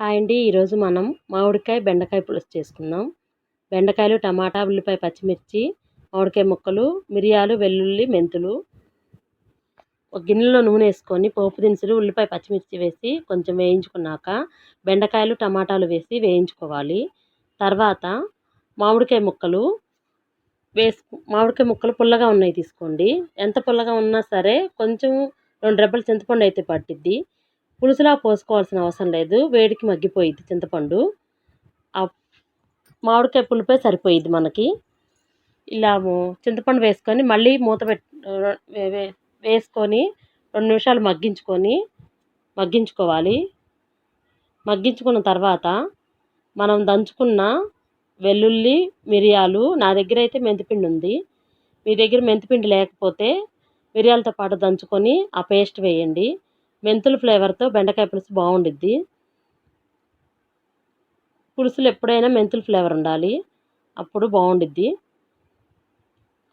Hi అండి. ఈరోజు మనం మామిడికాయ బెండకాయ పులుసు చేసుకుందాం. బెండకాయలు టమాటా ఉల్లిపాయ పచ్చిమిర్చి మామిడికాయ ముక్కలు మిరియాలు వెల్లుల్లి మెంతులు. ఒక గిన్నెలో నూనె వేసుకొని పోపు దినుసులు ఉల్లిపాయ పచ్చిమిర్చి వేసి కొంచెం వేయించుకున్నాక బెండకాయలు టమాటాలు వేసి వేయించుకోవాలి. తర్వాత మామిడికాయ ముక్కలు వేసు మామిడికాయ ముక్కలు పుల్లగా ఉన్నాయి తీసుకోండి. ఎంత పుల్లగా ఉన్నా సరే కొంచెం రెండు రెబ్బలు చింతపండు అయితే పట్టిద్ది. పులుసులా పోసుకోవాల్సిన అవసరం లేదు. వేడికి మగ్గిపోయిద్ది చింతపండు. ఆ మామిడికాయ పులుపే సరిపోయిద్ది మనకి. ఇలా చింతపండు వేసుకొని మళ్ళీ మూత పెట్ వేసుకొని రెండు నిమిషాలు మగ్గించుకొని మగ్గించుకోవాలి. మగ్గించుకున్న తర్వాత మనం దంచుకున్న వెల్లుల్లి మిరియాలు నా దగ్గర అయితే మెంతిపిండి ఉంది. మీ దగ్గర మెంతిపిండి లేకపోతే మిరియాలతో పాటు దంచుకొని ఆ పేస్ట్ వేయండి. మెంతుల ఫ్లేవర్తో బెండకాయ పులుసు బాగుండిద్ది. పులుసులు ఎప్పుడైనా మెంతుల ఫ్లేవర్ ఉండాలి. అప్పుడు బాగుండిద్ది.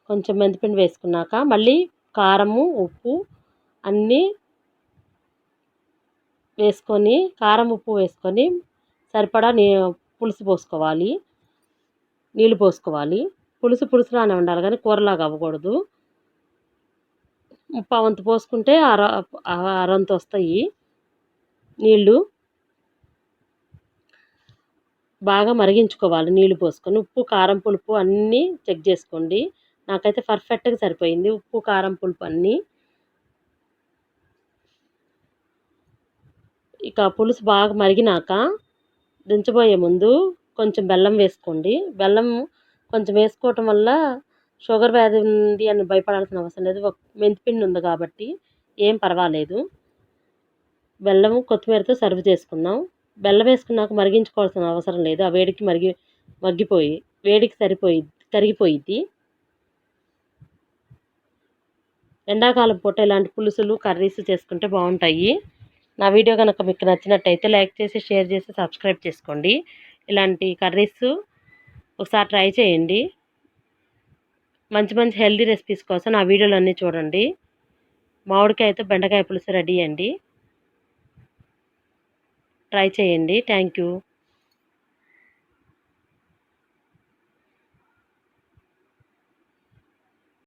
కొంచెం మెంతిపిండి వేసుకున్నాక మళ్ళీ కారము ఉప్పు అన్నీ వేసుకొని కారం ఉప్పు వేసుకొని సరిపడా నీ పులుసు పోసుకోవాలి. నీళ్ళు పోసుకోవాలి. పులుసు పులుసులానే ఉండాలి కానీ కూరలాగా అవ్వకూడదు. వంతు పోసుకుంటే అర అరంత వస్తాయి. నీళ్ళు బాగా మరిగించుకోవాలి నీళ్ళు పోసుకొని. ఉప్పు కారం పులుపు అన్నీ చెక్ చేసుకోండి. నాకైతే పర్ఫెక్ట్గా సరిపోయింది. ఉప్పు కారం పులుపు అన్నీ. ఇక పులుసు బాగా మరిగినాక దించబోయే ముందు కొంచెం బెల్లం వేసుకోండి. బెల్లం కొంచెం వేసుకోవటం వల్ల షుగర్ వ్యాధి ఉంది అని భయపడాల్సిన అవసరం లేదు. మెంతిపిండి ఉంది కాబట్టి ఏం పర్వాలేదు. బెల్లం కొత్తిమీరతో సర్వ్ చేసుకుందాం. బెల్లం వేసుకున్నాక మరిగించుకోవాల్సిన అవసరం లేదు. ఆ వేడికి మరిగి మగ్గిపోయి వేడికి సరిపోయి కరిగిపోయిద్ది. ఎండాకాలం పూట ఇలాంటి పులుసులు కర్రీస్ చేసుకుంటే బాగుంటాయి. నా వీడియో కనుక మీకు నచ్చినట్టయితే లైక్ చేసి షేర్ చేసి సబ్స్క్రైబ్ చేసుకోండి. ఇలాంటి కర్రీస్ ఒకసారి ట్రై చేయండి. మంచి మంచి హెల్దీ రెసిపీస్ కోసం నా వీడియోలు అన్నీ చూడండి మామిడికాయతో బెండకాయ పులుసు రెడీ అండి. ట్రై చేయండి. Thank you.